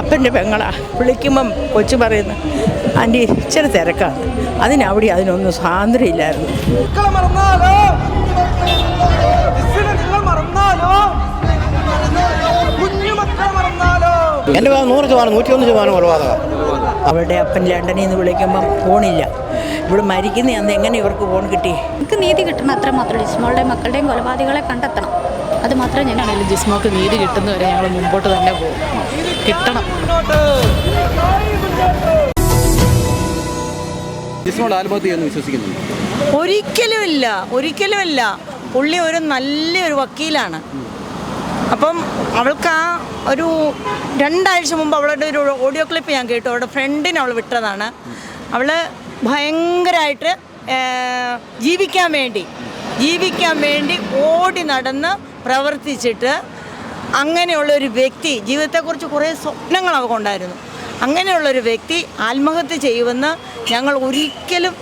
അപ്പന്റെ പെങ്ങളാ. വിളിക്കുമ്പം കൊച്ചു പറയുന്നു ആന്റി ഇച്ചിരി തിരക്കാണ്. അതിനവിടെ അതിനൊന്നും സ്വാതന്ത്ര്യം ഇല്ലായിരുന്നു എന്റെ ഭാഗം നൂറ് ശതമാനം നൂറ്റിയൊന്ന് ശതമാനം കൊലപാതകം. അവളുടെ അപ്പൻ ലണ്ടനിൽ നിന്ന് വിളിക്കുമ്പം ഫോണില്ല. ഇവിടെ മരിക്കുന്ന അന്ന് എങ്ങനെ ഇവർക്ക് ഫോൺ കിട്ടി? എനിക്ക് നീതി കിട്ടണം അത്ര മാത്രമേ ജിസ്മോളുടെയും മക്കളുടെയും കൊലപാതകളെ കണ്ടെത്തണം. അത് മാത്രമേ ഞാനാണെങ്കിലും ജിസ്മോക്ക് നീതി കിട്ടുന്നവരെ ഞങ്ങൾ മുമ്പോട്ട് തന്നെ പോകും. കിട്ടണം. ഒരിക്കലും ഇല്ല ഒരിക്കലും ഇല്ല വിശ്വസിക്കുന്നുണ്ട് ഒരിക്കലുമില്ല ഒരിക്കലുമില്ല. പുള്ളി ഒരു നല്ലൊരു വക്കീലാണ്. അപ്പം അവൾക്ക് ആ ഒരു രണ്ടാഴ്ച മുമ്പ് അവളുടെ ഒരു ഓഡിയോ ക്ലിപ്പ് ഞാൻ കേട്ടു. അവളുടെ ഫ്രണ്ടിന് അവൾ വിട്ടതാണ്. അവൾ ഭയങ്കരമായിട്ട് ജീവിക്കാൻ വേണ്ടി ജീവിക്കാൻ വേണ്ടി ഓടി നടന്ന് പ്രവർത്തിച്ചിട്ട് അങ്ങനെയുള്ള ഒരു വ്യക്തി ജീവിതത്തെക്കുറിച്ച് കുറേ സ്വപ്നങ്ങൾ അവൾക്കുണ്ടായിരുന്നു അങ്ങനെയുള്ളൊരു വ്യക്തി ആത്മഹത്യ ചെയ്യുമെന്ന് ഞങ്ങൾ ഒരിക്കലും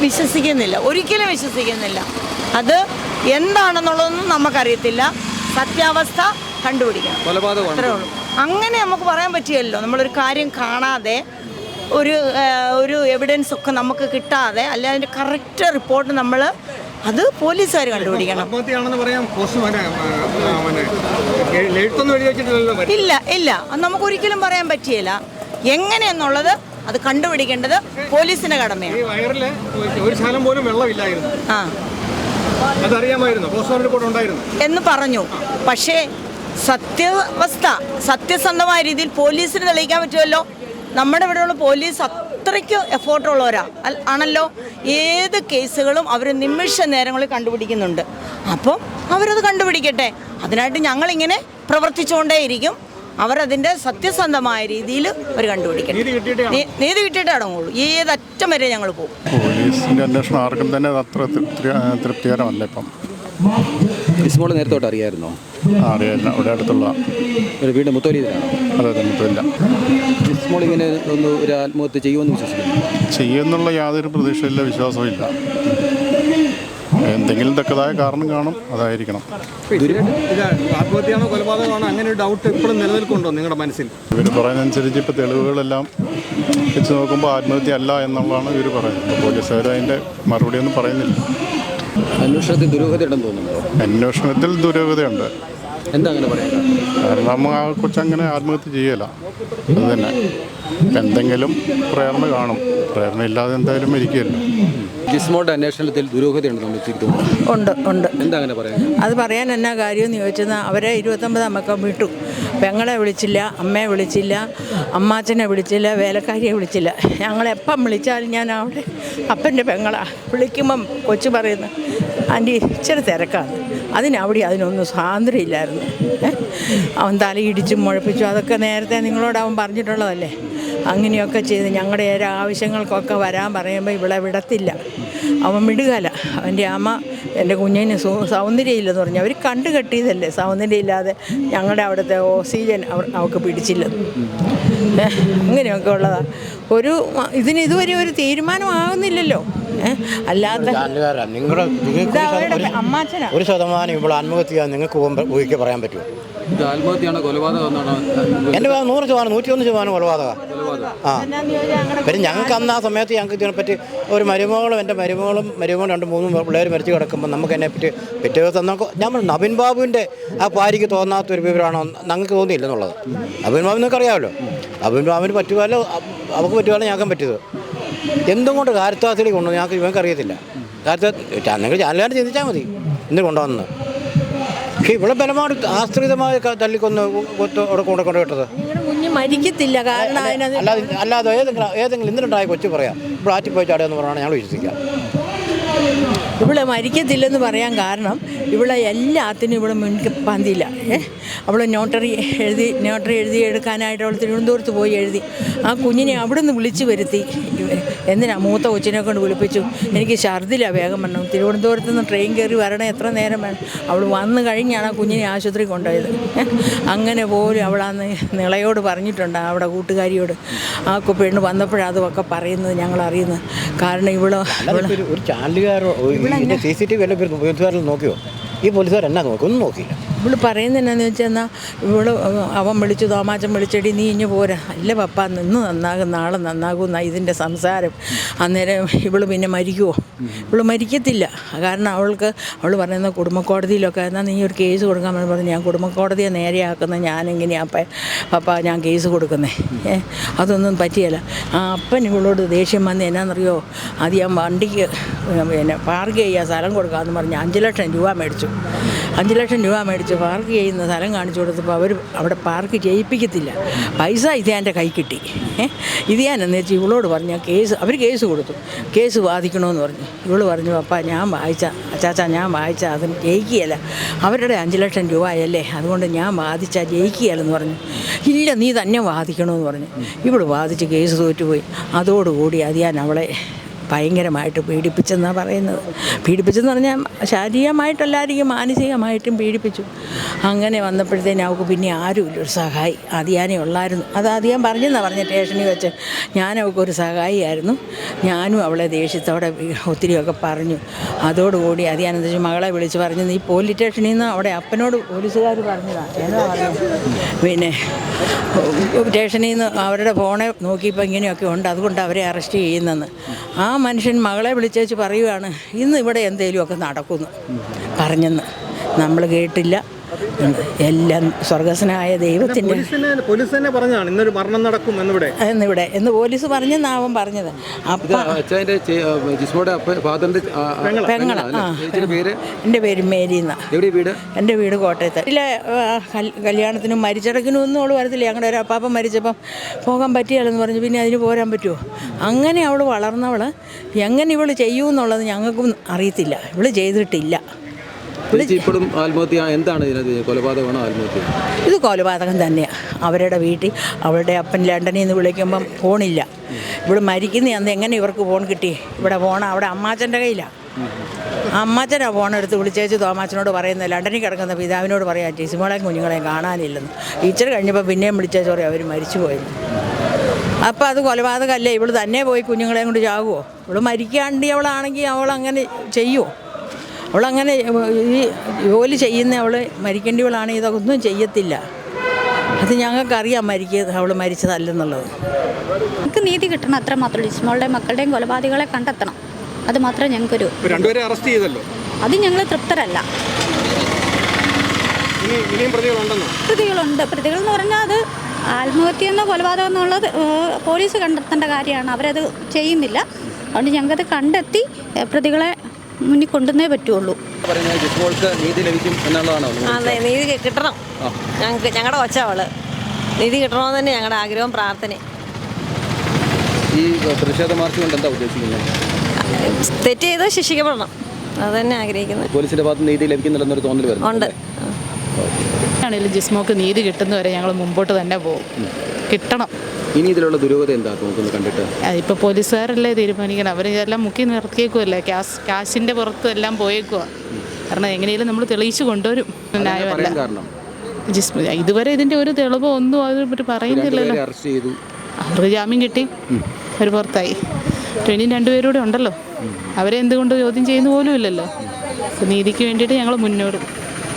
വിശ്വസിക്കുന്നില്ല. ഒരിക്കലും വിശ്വസിക്കുന്നില്ല. അത് എന്താണെന്നുള്ളതൊന്നും നമുക്കറിയത്തില്ല. സത്യാവസ്ഥ കണ്ടുപിടിക്കണം. അത്രേ ഉള്ളൂ. അങ്ങനെ നമുക്ക് പറയാൻ പറ്റിയല്ലോ. നമ്മളൊരു കാര്യം കാണാതെ ഒരു ഒരു എവിഡൻസ് ഒക്കെ നമുക്ക് കിട്ടാതെ അല്ല അതിന്റെ കറക്റ്റ് റിപ്പോർട്ട് നമ്മൾ അത് പോലീസുകാർ കണ്ടുപിടിക്കണം. ഇല്ല ഇല്ല. അത് നമുക്ക് ഒരിക്കലും പറയാൻ പറ്റിയില്ല എങ്ങനെയെന്നുള്ളത് അത് കണ്ടുപിടിക്കേണ്ടത് പോലീസിന്റെ കടമയാണ്. ഒരു ശാലം പോലും വെള്ളമില്ലായിരുന്നു. ആ. എന്ന് പറഞ്ഞു. പക്ഷേ സത്യാവസ്ഥ സത്യസന്ധമായ രീതിയിൽ പോലീസിന് തെളിയിക്കാൻ പറ്റുമല്ലോ? നമ്മുടെ ഇവിടെയുള്ള പോലീസ് അത്രയ്ക്ക് എഫോർട്ടുള്ളവരാ. ആണല്ലോ? ഏത് കേസുകളും അവർ നിമിഷ നേരങ്ങളിൽ കണ്ടുപിടിക്കുന്നുണ്ട്. അപ്പം അവരത് കണ്ടുപിടിക്കട്ടെ. അതിനായിട്ട് ഞങ്ങളിങ്ങനെ പ്രവർത്തിച്ചുകൊണ്ടേയിരിക്കും. അവരതിന്റെ സത്യസന്ധമായ രീതിയിൽ അവർ കണ്ടുപിടിക്കും നീതി കിട്ടിയിട്ടേ അടങ്ങുള്ളൂ. ഏതറ്റം വരെ ഞങ്ങൾ പോകും. പോലീസിന്റെ അന്വേഷണം ആർക്കും തന്നെ അത് അത്ര തൃപ്തി തൃപ്തികരമല്ല ഇപ്പം. ജിസ്മോൾ നേരത്തോട്ട് അറിയായിരുന്നോ? ആ, അറിയില്ല ഇവിടെ അടുത്തുള്ള ഒരു വീട് മുത്തോലിയതിലാണോ? അതെ തന്നിട്ടില്ല ജിസ്മോൾ ഇങ്ങനെ ഒന്ന് ഒരു ആത്മഹത്യ ചെയ്യുമെന്ന് വിശ്വസിക്കുന്നു? ചെയ്യുമെന്നുള്ള യാതൊരു പ്രതീക്ഷയില്ല വിശ്വാസവും ഇല്ല. എന്തെങ്കിലും തക്കതായ കാരണം കാണും അതായിരിക്കണം. ആത്മഹത്യയാണോ കൊലപാതകമാണോ അങ്ങനെ ഒരു ഡൗട്ട് ഇപ്പോഴും നിലനിൽക്കുന്നുണ്ടോ നിങ്ങളുടെ മനസ്സിൽ? ഇവർ പറയുന്നതനുസരിച്ച് ഇപ്പോൾ തെളിവുകളെല്ലാം വെച്ച് നോക്കുമ്പോൾ ആത്മഹത്യ അല്ല എന്നുള്ളതാണ് ഇവർ പറയുന്നത്. പോലീസുകാർ അതിന്റെ മറുപടിയൊന്നും പറയുന്നില്ല. അന്വേഷണത്തിൽ ദുരൂഹതയുണ്ടെന്ന് തോന്നുന്നുണ്ടോ? അന്വേഷണത്തിൽ ദുരൂഹതയുണ്ട്. എന്താ അങ്ങനെ കാരണം? ആ കൊച്ചങ്ങനെ ആത്മഹത്യ ചെയ്യല. അത് തന്നെ. എന്തെങ്കിലും പ്രേരണ കാണും. പ്രേരണ ഇല്ലാതെ എന്തായാലും മരിക്കുകയല്ലോ ജിസ്മോളുടെ അന്വേഷണത്തിൽ ദുരൂഹതയുണ്ട് ഉണ്ട് ഉണ്ട്. എന്താ അങ്ങനെ അത് പറയാൻ എന്നാ കാര്യമെന്ന് ചോദിച്ചാൽ അവരെ ഇരുപത്തൊമ്പത് അമ്മയ്ക്ക് വിട്ടു. പെങ്ങളെ വിളിച്ചില്ല അമ്മയെ വിളിച്ചില്ല അമ്മാച്ചനെ വിളിച്ചില്ല വേലക്കാരിയെ വിളിച്ചില്ല. ഞങ്ങളെപ്പം വിളിച്ചാലും ഞാൻ അവിടെ അപ്പന്റെ പെങ്ങളാ. വിളിക്കുമ്പം കൊച്ചു പറയുന്നു ആന്റി ഇച്ചിരി തിരക്കാണ്. അതിനവിടെ അതിനൊന്നും സ്വാതന്ത്ര്യമില്ലായിരുന്നു. ഇല്ലായിരുന്നു അവൻ തലയിടിച്ചും മുഴപ്പിച്ചും അതൊക്കെ നേരത്തെ നിങ്ങളോട് അവൻ പറഞ്ഞിട്ടുള്ളതല്ലേ? അങ്ങനെയൊക്കെ ചെയ്ത് ഞങ്ങളുടെ ഒരു ആവശ്യങ്ങൾക്കൊക്കെ വരാൻ പറയുമ്പോൾ ഇവിടെ വിടത്തില്ല. അവൻ വിടുകല അവന്റെ അമ്മ എന്റെ കുഞ്ഞിന് സൗന്ദര്യമില്ലെന്ന് പറഞ്ഞു. അവർ കണ്ടു കെട്ടിയതല്ലേ. സൗന്ദര്യമില്ലാതെ ഞങ്ങളുടെ അവിടുത്തെ ഓക്സിജൻ അവർ അവൾക്ക് പിടിച്ചില്ലെന്ന് ഏ, അങ്ങനെയൊക്കെ ഉള്ളതാണ് ഒരു ഇതിന് ഇതുവരെ ഒരു തീരുമാനമാകുന്നില്ലല്ലോ. അല്ലാത്ത അമ്മാച്ചനാ. ഒരു ശതമാനം ഇപ്പോൾ ആത്മഹത്യ നിങ്ങൾക്ക് പോകുമ്പോൾ ഊഹിക്ക് പറയാൻ പറ്റുമോ? എന്റെ ഭാഗം നൂറ് ശതമാനം നൂറ്റിയൊന്ന് ശതമാനം കൊലപാതകം. ആ. പിന്നെ ഞങ്ങൾക്ക് അന്ന് ആ സമയത്ത് ഞങ്ങൾക്ക് ഇതിനെപ്പറ്റി ഒരു മരുമകളും എന്റെ മരുമകളും മരുമകളും രണ്ട് മൂന്നും പിള്ളേർ മരിച്ചു കിടക്കുമ്പോൾ നമുക്ക് അതിനെപ്പറ്റി പിറ്റേ ദിവസം നമുക്ക് നമ്മൾ നബിൻ ബാബുവിന്റെ ആ ഭാര്യയ്ക്ക് തോന്നാത്തൊരു വിവരമാണോ ഞങ്ങൾക്ക് തോന്നിയില്ലെന്നുള്ളത്. നബിൻ ബാബു നിങ്ങൾക്ക് അറിയാമല്ലോ നബിൻ ബാബുവിന് പറ്റുമല്ലോ അവർക്ക് പറ്റുമല്ലോ ഞങ്ങൾക്കും പറ്റിയത്? എന്തും കൊണ്ട് കാരത്താസിലേക്ക് കൊണ്ടു ഞങ്ങൾക്ക് ഇവർക്ക് അറിയത്തില്ല. കാരത്താ നിങ്ങൾ ചാനലുകാർ ചിന്തിച്ചാൽ മതി. എന്ത് കൊണ്ടുവന്നത് പക്ഷേ ഇവിടെ ബലമാണ് ആശ്രിതമായ തല്ലിക്കൊന്ന് അവിടെ കൊണ്ട് നിങ്ങളുടെ കുഞ്ഞ് മരിക്കത്തില്ല. കാരണം അല്ലാതെ ഏതെങ്കിലും ഏതെങ്കിലും ഇന്നലെ ഉണ്ടായ കൊച്ചു പറയാം. ഇവിടെ ആറ്റി ചാടുക എന്ന് പറഞ്ഞാൽ ഞങ്ങൾ വിശ്വസിക്കാം ഇവിടെ മരിക്കത്തില്ലെന്ന് പറയാൻ കാരണം ഇവിടെ എല്ലാത്തിനും ഇവിടെ മുൻപന്തിയില്ല ഏ? അവൾ നോട്ടറി എഴുതി നോട്ടറി എഴുതി എടുക്കാനായിട്ട് അവൾ തിരുവനന്തപുരത്ത് പോയി എഴുതി. ആ കുഞ്ഞിനെ അവിടെ നിന്ന് വിളിച്ചു വരുത്തി. എന്തിനാ മൂത്ത കൊച്ചിനെ കൊണ്ട് വിളിപ്പിച്ചു? എനിക്ക് ഛർദില വേഗം വരണം. തിരുവനന്തപുരത്ത് നിന്ന് ട്രെയിൻ കയറി വരണേ എത്ര നേരം വേണം. അവൾ വന്നു കഴിഞ്ഞാണ് ആ കുഞ്ഞിനെ ആശുപത്രി കൊണ്ടുപോയത്. അങ്ങനെ പോലും അവൾ അന്ന് നിളയോട് പറഞ്ഞിട്ടുണ്ട് അവിടെ കൂട്ടുകാരിയോട്. ആ പെണ്ണ് വന്നപ്പോഴാണ് അതൊക്കെ പറയുന്നത് ഞങ്ങൾ അറിയുന്നത് കാരണം ഇവളോ ഒരു- ചാലുകാരോ സി സി ടി വി എല്ലാം നോക്കിയോ? ഈ പോലീസുകാർ എന്നാ നോക്കി? ഒന്നും നോക്കിയില്ല. ഇവൾ എന്നാന്ന് വെച്ചാൽ എന്നാൽ ഇവൾ അവൻ വിളിച്ചു തോമാച്ചൻ വിളിച്ചെടി നീ ഇഞ്ഞു പോരാ. അല്ല പപ്പ നിന്ന് നന്നാകും നാളെ നന്നാകും എന്നാ ഇതിന്റെ സംസാരം. അന്നേരം ഇവൾ പിന്നെ മരിക്കുമോ ഇവൾ മരിക്കത്തില്ല. കാരണം അവൾക്ക് അവൾ പറയുന്ന കുടുംബ കോടതിയിലൊക്കെ എന്നാൽ നീ ഒരു കേസ് കൊടുക്കാൻ പറഞ്ഞു. ഞാൻ കുടുംബ കോടതിയെ നേരെയാക്കുന്ന ഞാനെങ്ങനെയാ അപ്പ പപ്പ ഞാൻ കേസ് കൊടുക്കുന്നേ? അതൊന്നും പറ്റിയല്ല. ആ അപ്പൻ ഇവളോട് ദേഷ്യം വന്ന് എന്നാണെന്നറിയോ അത് ഞാൻ വണ്ടിക്ക് പിന്നെ പാർക്ക് ചെയ്യാൻ സ്ഥലം കൊടുക്കാമെന്ന് പറഞ്ഞ് അഞ്ച് ലക്ഷം രൂപ മേടിച്ചു. അഞ്ച് ലക്ഷം രൂപ മേടിച്ച് പാർക്ക് ചെയ്യുന്ന സ്ഥലം കാണിച്ചു കൊടുത്തപ്പോൾ അവർ അവിടെ പാർക്ക് ചെയ്യിപ്പിക്കത്തില്ല. പൈസ ഇതിയാന്റെ കൈ കിട്ടി. ഇത് എന്ന് വെച്ചാൽ ഇവളോട് പറഞ്ഞു കേസ് അവർ കേസ് കൊടുത്തു. കേസ് വാദിക്കണമെന്ന് പറഞ്ഞു. ഇവൾ പറഞ്ഞു അപ്പ ഞാൻ വായിച്ച അച്ചാച്ച ഞാൻ വായിച്ച അതിന് ജയിക്കുകയല്ല. അവരുടെ അഞ്ച് ലക്ഷം രൂപയല്ലേ? അതുകൊണ്ട് ഞാൻ വാദിച്ചാൽ ജയിക്കുകയല്ലെന്ന് പറഞ്ഞു. ഇല്ല നീ തന്നെ വാദിക്കണമെന്ന് പറഞ്ഞു. ഇവൾ വാദിച്ച് കേസ് തോറ്റുപോയി. അതോടുകൂടി അത് ഞാൻ അവളെ ഭയങ്കരമായിട്ട് പീഡിപ്പിച്ചെന്നാണ് പറയുന്നത്. പീഡിപ്പിച്ചെന്ന് പറഞ്ഞാൽ ശാരീരികമായിട്ടല്ലായിരിക്കും മാനസികമായിട്ടും പീഡിപ്പിച്ചു. അങ്ങനെ വന്നപ്പോഴത്തേന് അവൾക്ക് പിന്നെ ആരുമില്ല ഒരു സഹായി. അതിയാനേ ഉള്ളായിരുന്നു. അത് അധികം പറഞ്ഞെന്നാണ് പറഞ്ഞ സ്റ്റേഷനിൽ വെച്ച്. ഞാൻ അവൾക്കൊരു സഹായിയായിരുന്നു. ഞാനും അവളെ ദേഷ്യത്തോടെ ഒത്തിരിയൊക്കെ പറഞ്ഞു. അതോടുകൂടി അതിയാനന്ദ മകളെ വിളിച്ച് പറഞ്ഞു നീ പോലീസ് സ്റ്റേഷനിൽ നിന്ന് അവിടെ അപ്പനോട് പോലീസുകാർ പറഞ്ഞതാണ് എന്നാ പിന്നെ സ്റ്റേഷനിൽ നിന്ന് അവരുടെ ഫോണെ നോക്കിയപ്പോൾ ഇങ്ങനെയൊക്കെ ഉണ്ട് അതുകൊണ്ട് അവരെ അറസ്റ്റ് ചെയ്യുന്നെന്ന് ആ മനുഷ്യൻ മകളെ വിളിച്ചേച്ച് പറയുവാണ് ഇന്ന് ഇവിടെ എന്തെങ്കിലുമൊക്കെ നടക്കുന്നു പറഞ്ഞെന്ന്. നമ്മൾ കേട്ടില്ല. എല്ലാം സ്വർഗസ്വനായ ദൈവത്തിന്റെ പോലീസ് തന്നെ പറഞ്ഞതാണ് ഇന്നൊരു മരണം നടക്കും എന്നിവിടെ. എന്നിവിടെ. എന്ന് പോലീസ് പറഞ്ഞെന്നാണ് അവൻ പറഞ്ഞത്. പെങ്ങള. എന്റെ പേര് മേരി എവിടെ വീട്? എന്റെ വീട് കോട്ടയത്ത്. ഇല്ല കല്യാണത്തിനും മരിച്ചടക്കിനും ഒന്നും അവൾ വരത്തില്ല. ഞങ്ങളുടെ ഒരു അപ്പാപ്പൻ മരിച്ചപ്പം പോകാൻ പറ്റിയാലെന്ന് പറഞ്ഞു പിന്നെ അതിന് പോരാൻ പറ്റുമോ അങ്ങനെ അവൾ വളർന്നവൾ എങ്ങനെ ഇവൾ ചെയ്യുമെന്നുള്ളത് ഞങ്ങൾക്കും അറിയത്തില്ല. ഇവൾ ചെയ്തിട്ടില്ല. ഇപ്പോഴും ആത്മഹത്യ എന്താണ് ഇതിനകത്ത് ആത്മഹത്യ? ഇത് കൊലപാതകം തന്നെയാണ് അവരുടെ വീട്ടിൽ അവരുടെ അപ്പൻ ലണ്ടനിൽ നിന്ന് വിളിക്കുമ്പം ഫോണില്ല. ഇവിടെ മരിക്കുന്ന അന്ന് എങ്ങനെ ഇവർക്ക് ഫോൺ കിട്ടി? ഇവിടെ ഫോൺ അവിടെ അമ്മാച്ചന്റെ കയ്യിലാണ് അമ്മാച്ചനാ ഫോൺ എടുത്ത് വിളിച്ചേച്ച് തോമാച്ചനോട് പറയുന്നത് ലണ്ടനിൽ കിടക്കുന്ന പിതാവിനോട് പറയാം ടീസിമോളെയും കുഞ്ഞുങ്ങളെയും കാണാനില്ലെന്ന്. ടീച്ചർ കഴിഞ്ഞപ്പോൾ പിന്നെയും വിളിച്ചേച്ച് പറയും അവർ മരിച്ചു പോയെന്ന് അപ്പോൾ അത് കൊലപാതകമല്ലേ ഇവൾ തന്നെ പോയി കുഞ്ഞുങ്ങളെയും കൊണ്ട് ചാകുമോ ഇവൾ മരിക്കാണ്ടി അവളാണെങ്കിൽ അവൾ അങ്ങനെ ചെയ്യുമോ അവളങ്ങനെ ഈ ജോലി ചെയ്യുന്ന അവൾ മരിക്കേണ്ടിയവളാണെങ്കിൽ ഇതൊന്നും ചെയ്യത്തില്ല. അത് ഞങ്ങൾക്കറിയാം മരിക്കുക അവൾ മരിച്ചതല്ലെന്നുള്ളത്. നമുക്ക് നീതി കിട്ടണം അത്ര മാത്രമേ ഇസ്മോളുടെ മക്കളുടെയും കൊലപാതകളെ കണ്ടെത്തണം. അത് മാത്രമേ ഞങ്ങൾക്കൊരു രണ്ടുപേരെ അറസ്റ്റ് ചെയ്തല്ലോ? അത് ഞങ്ങൾ തൃപ്തരല്ല. പ്രതികളുണ്ട്. പ്രതികൾ എന്ന് പറഞ്ഞാൽ അത് ആത്മഹത്യ എന്ന കൊലപാതകം എന്നുള്ളത് പോലീസ് കണ്ടെത്തേണ്ട കാര്യമാണ്. അവരത് ചെയ്യുന്നില്ല. അതുകൊണ്ട് ഞങ്ങൾക്കത് കണ്ടെത്തി പ്രതികളെ മുന്നിൽ കൊണ്ടുവന്നേ പറ്റുള്ളൂ. നീതി ലഭിക്കും എന്നുള്ളതാണോ അതെ നീതി കിട്ടണം. ഞങ്ങൾക്ക് ഞങ്ങളുടെ കൊച്ചവൾ നീതി കിട്ടണമെന്ന് തന്നെ ഞങ്ങളുടെ ആഗ്രഹവും പ്രാർത്ഥന ഈ പ്രതിഷേധ മാർച്ച് കൊണ്ട് എന്താ ഉദ്ദേശിക്കുന്നത്? തെറ്റ് ചെയ്ത് ശിക്ഷിക്കപ്പെടണം. അത് തന്നെ ആഗ്രഹിക്കുന്നത്. പോലീസിന്റെ ഭാഗത്ത് നീതി ലഭിക്കുന്നില്ലെന്നൊരു തോന്നൽ വരുന്നു ഉണ്ട്. ആണെങ്കിലും ജിസ്മോക്ക് നീതി കിട്ടുന്നവരെ ഞങ്ങൾ മുമ്പോട്ട് തന്നെ പോകും കിട്ടണം. ഇനി ഇതിലുള്ള ദുരൂഹത എന്താ? നോക്കുന്നത് കണ്ടിട്ട്. ഇപ്പോൾ പോലീസുകാരല്ലേ തീരുമാനിക്കണം? അവർ ഇതെല്ലാം മുക്കി നിർത്തിയേക്കുമല്ലേ ക്യാഷ് കാശിന്റെ പുറത്ത് എല്ലാം പോയേക്കുക കാരണം എങ്ങനെയും നമ്മൾ തെളിയിച്ചു കൊണ്ടുവരും. ന്യായമല്ല ഇതുവരെ ഇതിന്റെ ഒരു തെളിവോ ഒന്നും അവർ പറയുന്നില്ലല്ലോ. അവർക്ക് ജാമ്യം കിട്ടി. ഒരു പുറത്തായി. ഇനിയും രണ്ടുപേരൂടെ ഉണ്ടല്ലോ. അവരെ എന്തുകൊണ്ട് ചോദ്യം ചെയ്യുന്ന പോലും ഇല്ലല്ലോ. നീതിക്ക് വേണ്ടിയിട്ട് ഞങ്ങൾ മുന്നോട്ട്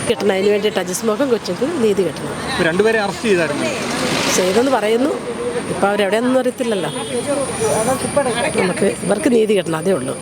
കിട്ടണം അതിന് വേണ്ടിയിട്ട് ജിസ്മോക്കും കൊച്ചു നീതി കിട്ടണം. രണ്ടുപേരെ അറസ്റ്റ് ചെയ്തായിരുന്നു. ചെയ്തെന്ന് പറയുന്നു. ഇപ്പം അവരെവിടെയൊന്നും അറിയത്തില്ലല്ലോ. നമുക്ക് ഇവർക്ക് നീതി കിട്ടണം അതേ ഉള്ളൂ.